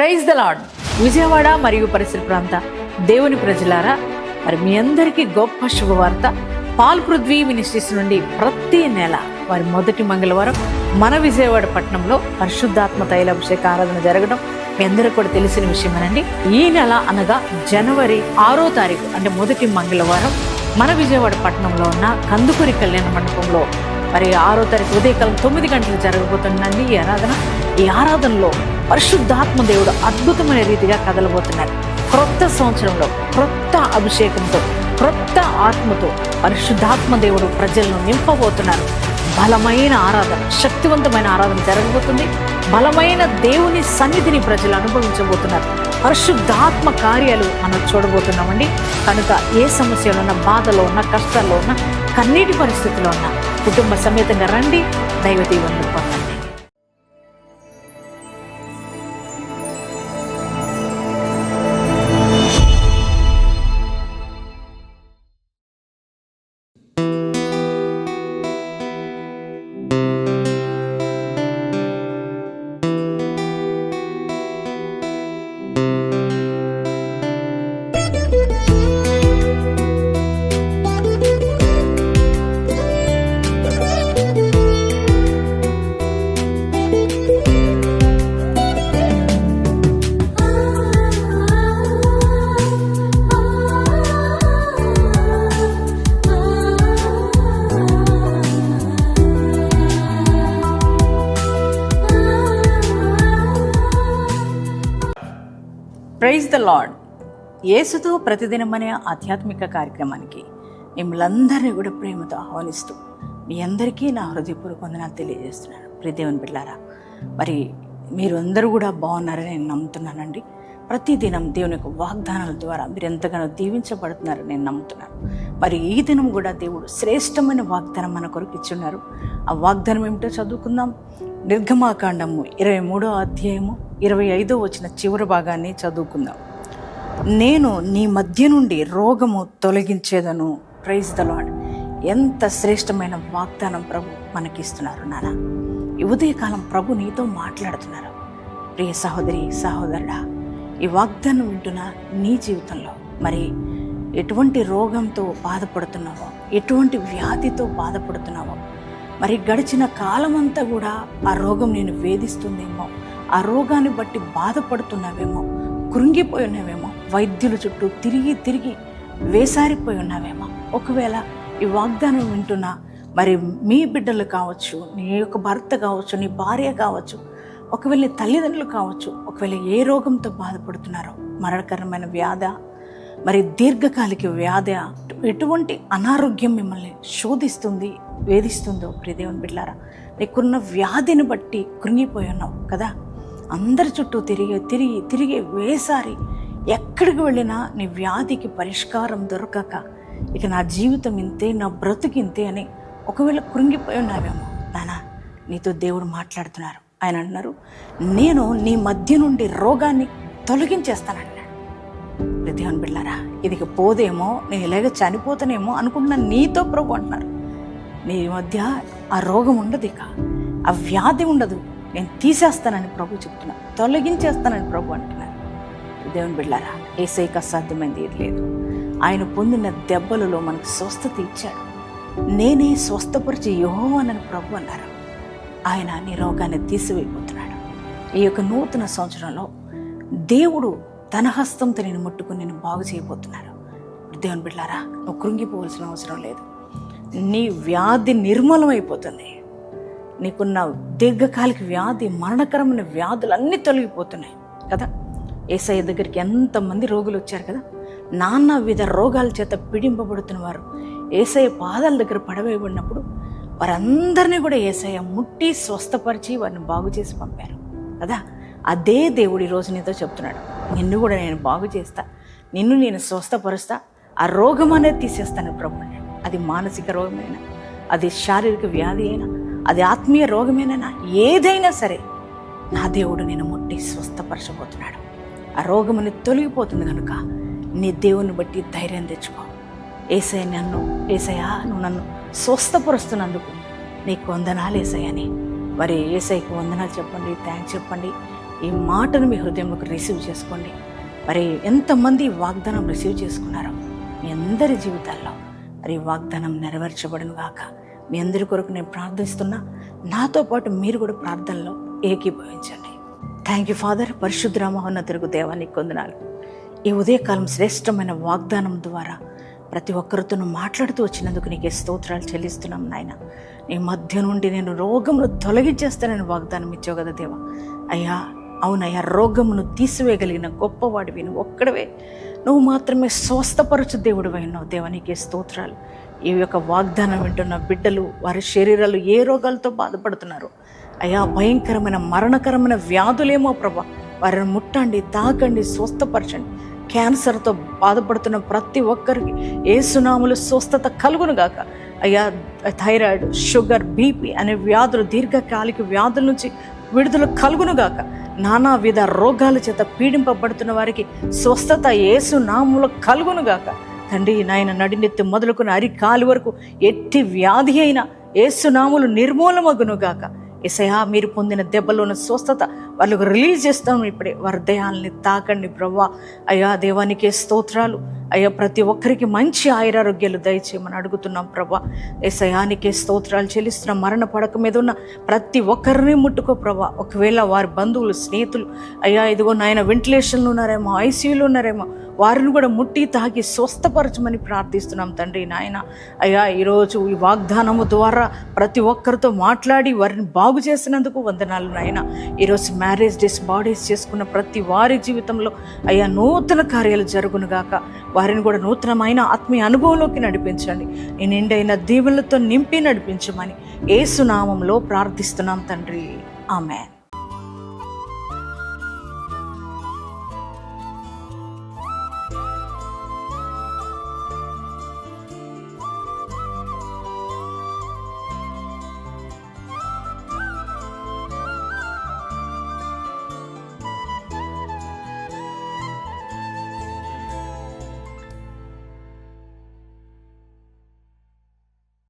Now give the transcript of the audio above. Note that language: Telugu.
ప్రైజ్ ద లాడ్ విజయవాడ మరియు పరిసర ప్రాంత దేవుని ప్రజలారా మరి మీ అందరికీ గొప్ప శుభవార్త. పాల్ పృథ్వీ మినిస్ట్రీస్ నుండి ప్రతి నెల వారి మొదటి మంగళవారం మన విజయవాడ పట్టణంలో పరిశుద్ధాత్మ తైలాభిషేక ఆరాధన జరగడం మీ అందరూ కూడా తెలిసిన విషయమేనండి. ఈ నెల అనగా జనవరి ఆరో తారీఖు అంటే మొదటి మంగళవారం మన విజయవాడ పట్టణంలో ఉన్న కందుకూరి కళ్యాణ మండపంలో మరి ఆరో తారీఖు ఉదయకాలం తొమ్మిది గంటలు జరగబోతుందండి ఈ ఆరాధన ఈ ఆరాధనలో పరిశుద్ధాత్మ దేవుడు అద్భుతమైన రీతిగా కదలబోతున్నారు. క్రొత్త సంవత్సరంలో క్రొత్త అభిషేకంతో క్రొత్త ఆత్మతో పరిశుద్ధాత్మ దేవుడు ప్రజలను నింపబోతున్నారు. బలమైన ఆరాధన శక్తివంతమైన ఆరాధన జరగబోతుంది. బలమైన దేవుని సన్నిధిని ప్రజలు అనుభవించబోతున్నారు. పరిశుద్ధాత్మ కార్యాలు మనం చూడబోతున్నామండి. కనుక ఏ సమస్యలో ఉన్న బాధలో ఉన్న కష్టాల్లో ఉన్న కన్నీటి పరిస్థితిలో ఉన్న కుటుంబ సమేతంగా రండి. దైవ దీవెనలు పొందండి. ప్రైజ్ ద లార్డ్ యేసుతో ప్రతిదినం అనే ఆధ్యాత్మిక కార్యక్రమానికి మిమ్మల్ందరినీ కూడా ప్రేమతో ఆహ్వానిస్తూ మీ అందరికీ నా హృదయపూర్వక వందనాలు తెలియజేస్తున్నాను. ప్రియదేవన్ బిడ్డారా మరి మీరు అందరూ కూడా బాగున్నారని నేను నమ్ముతున్నానండి. ప్రతిదినం దేవుని యొక్క వాగ్దానాల ద్వారా మీరు ఎంతగానో దీవించబడుతున్నారని నేను నమ్ముతున్నాను. మరి ఈ దినం కూడా దేవుడు శ్రేష్టమైన వాగ్దానం మన కొరకు ఇచ్చున్నారు ఆ వాగ్దానం ఏమిటో చదువుకుందాం. నిర్గమాకాండము ఇరవై మూడో అధ్యాయము ఇరవై ఐదో వచ్చిన చివరి భాగాన్ని చదువుకుందాం. నేను నీ మధ్య నుండి రోగము తొలగించేదను. ప్రైజ్ దలాడ్ ఎంత శ్రేష్టమైన వాగ్దానం ప్రభు మనకిస్తున్నారు నాన్న ఈ ఉదయకాలం ప్రభు నీతో మాట్లాడుతున్నారు. ప్రియ సహోదరి సహోదరుడా ఈ వాగ్దానం వింటున్న నీ జీవితంలో మరి ఎటువంటి రోగంతో బాధపడుతున్నావో ఎటువంటి వ్యాధితో బాధపడుతున్నావో మరి గడిచిన కాలమంతా కూడా ఆ రోగం నేను వేధిస్తుందేమో? ఆ రోగాన్ని బట్టి బాధపడుతున్నావేమో? కృంగిపోయి ఉన్నావేమో? వైద్యుల చుట్టూ తిరిగి తిరిగి వేసారిపోయి ఉన్నావేమో? ఒకవేళ ఈ వాగ్దానం వింటున్నా మరి మీ బిడ్డలు కావచ్చు నీ యొక్క భర్త కావచ్చు నీ భార్య కావచ్చు ఒకవేళ తల్లిదండ్రులు కావచ్చు ఒకవేళ ఏ రోగంతో బాధపడుతున్నారో మరణకరమైన వ్యాధ మరి దీర్ఘకాలిక వ్యాధ ఎటువంటి అనారోగ్యం మిమ్మల్ని శోధిస్తుంది? వేధిస్తుందో ప్రియదేవుని బిడ్డారా నీకున్న వ్యాధిని బట్టి కృంగిపోయి ఉన్నావు కదా. అందరి చుట్టూ తిరిగి తిరిగి తిరిగి వేసారి ఎక్కడికి వెళ్ళినా నీ వ్యాధికి పరిష్కారం దొరకక ఇక నా జీవితం ఇంతే నా బ్రతుకింతే అని ఒకవేళ కృంగిపోయి ఉన్నావేమో నానా నీతో దేవుడు మాట్లాడుతున్నారు. ఆయన అంటున్నారు నేను నీ మధ్య నుండి రోగాన్ని తొలగించేస్తానంటున్నాడు. దేవుని బిళ్ళారా ఇది పోదేమో నేను ఇలాగ చనిపోతానేమో అనుకుంటున్న నీతో ప్రభు అంటున్నారు. నీ మధ్య ఆ రోగం ఉండదు ఇక. ఆ వ్యాధి ఉండదు. నేను తీసేస్తానని ప్రభు చెప్తున్నా. తొలగించేస్తానని ప్రభు అంటున్నారు. దేవుని బిళ్ళారా ఏసైకి అసాధ్యమైంది ఏది లేదు. ఆయన పొందిన దెబ్బలలో మనకు స్వస్థత ఇచ్చాడు. నేనే స్వస్థపరిచి యోహోవనని ప్రభు అన్నారు. ఆయన నీ రోగాన్ని తీసివేయబోతున్నాడు. ఈ యొక్క నూతన సంవత్సరంలో దేవుడు తన హస్తంతో నేను ముట్టుకుని నేను బాగు చేయబోతున్నాను దేవుని బిడ్డారా నువ్వు కృంగిపోవలసిన అవసరం లేదు. నీ వ్యాధి నిర్మూలమైపోతుంది. నీకున్న దీర్ఘకాలిక వ్యాధి మరణకరమైన వ్యాధులు అన్నీ తొలగిపోతున్నాయి కదా? ఏసయ్య దగ్గరికి ఎంతమంది రోగులు వచ్చారు కదా? నానా విధ రోగాల చేత పీడింపబడుతున్న వారు ఏసయ్య పాదాల దగ్గర పడవేయబడినప్పుడు వారందరినీ కూడా ఏసయ్య ముట్టి స్వస్థపరిచి వారిని బాగు చేసి పంపారు కదా? అదే దేవుడు ఈరోజు నీతో చెప్తున్నాడు. నిన్ను కూడా నేను బాగు చేస్తా. నిన్ను నేను స్వస్థపరుస్తా. ఆ రోగం అనేది తీసేస్తాను ప్రభు అది మానసిక రోగమైనా అది శారీరక వ్యాధి అయినా అది ఆత్మీయ రోగమేనైనా ఏదైనా సరే నా దేవుడు నేను ముట్టి స్వస్థపరచబోతున్నాడు. ఆ రోగముని తొలగిపోతుంది కనుక నీ దేవుని బట్టి ధైర్యం తెచ్చుకో. ఏసయ్య నన్ను ఏసయ్యా నువ్వు నన్ను స్వస్థపరుస్తున్నందుకు నీకు వందనాలు ఏసయ్యని మరి ఏసైకి వందనాలు చెప్పండి థ్యాంక్స్ చెప్పండి. ఈ మాటను మీ హృదయంలోకి రిసీవ్ చేసుకోండి. మరి ఎంతమంది వాగ్దానం రిసీవ్ చేసుకున్నారో మీ అందరి జీవితాల్లో మరి వాగ్దానం నెరవేర్చబడును గాక. మీ అందరి కొరకు నేను ప్రార్థిస్తున్నా నాతో పాటు మీరు కూడా ప్రార్థనలో ఏకీభవించండి. థ్యాంక్ యూ ఫాదర్ పరిశుద్ధ తిరుగు దేవానికి కొందనాలు ఈ ఉదయకాలం శ్రేష్టమైన వాగ్దానం ద్వారా ప్రతి ఒక్కరితోనూ మాట్లాడుతూ వచ్చినందుకు నీకే స్తోత్రాలు చెల్లిస్తున్నాం నాయన. నీ మధ్య నుండి నేను రోగమును తొలగించేస్తానని వాగ్దానం ఇచ్చావు కదా దేవా. అయ్యా అవునయ్యా రోగమును తీసివేయగలిగిన గొప్పవాడివి నువ్వు ఒక్కడవే. నువ్వు మాత్రమే స్వస్థపరచు దేవుడు అయినావు దేవానికి స్తోత్రాలు. ఈ యొక్క వాగ్దానం వింటున్న బిడ్డలు వారి శరీరాలు ఏ రోగాలతో బాధపడుతున్నారు? అయ్యా భయంకరమైన మరణకరమైన వ్యాధులేమో ప్రభా. వారిని ముట్టండి తాకండి స్వస్థపరచండి. క్యాన్సర్తో బాధపడుతున్న ప్రతి ఒక్కరికి ఏ సునాములు స్వస్థత కలుగును గాక. అయ్యా థైరాయిడ్ షుగర్ బీపీ అనే వ్యాధులు దీర్ఘకాలిక వ్యాధుల నుంచి విడుదల కలుగును నానా విధ రోగాల చేత పీడింపబడుతున్న వారికి స్వస్థత ఏసు నాములో కలుగును గాక తండ్రి నాయన నడినెత్తి మొదలుకుని అరికాలు వరకు ఎట్టి వ్యాధి అయినా ఏసునాములు నిర్మూలమగును గాక ఎసయా మీరు పొందిన దెబ్బలోని స్వస్థత వాళ్ళకు రిలీజ్ చేస్తాం ఇప్పుడే. వారి దేహాలని తాకండి ప్రవ్వా అయ్యా దేవానికే స్తోత్రాలు. అయ్యా ప్రతి ఒక్కరికి మంచి ఆయురారోగ్యాలు దయచేయమని అడుగుతున్నాం ప్రభా. ఏసయానికే స్తోత్రాలు చెల్లిస్తున్న. మరణ పడక మీద ఉన్న ప్రతి ఒక్కరిని ముట్టుకో ప్రభా. ఒకవేళ వారి బంధువులు స్నేహితులు అయ్యా ఇదిగో నాయన వెంటిలేషన్లు ఉన్నారేమో ఐసీయూలు ఉన్నారేమో వారిని కూడా ముట్టి తాకి స్వస్థపరచమని ప్రార్థిస్తున్నాం తండ్రి నాయన. అయ్యా ఈరోజు ఈ వాగ్దానము ద్వారా ప్రతి ఒక్కరితో మాట్లాడి వారిని బాగు చేసినందుకు వందనాలు నాయన. ఈరోజు మ్యారేజ్ డేస్ బాడీస్ చేసుకున్న ప్రతి వారి జీవితంలో అయ్యా నూతన కార్యాలు జరుగునుగాక. వారిని కూడా నూతనమైన ఆత్మీయ అనుభవంలోకి నడిపించండి. ఈ నిండైన దీవులతో నింపి నడిపించమని ఏసునామంలో ప్రార్థిస్తున్నాం తండ్రి. ఆమెన్.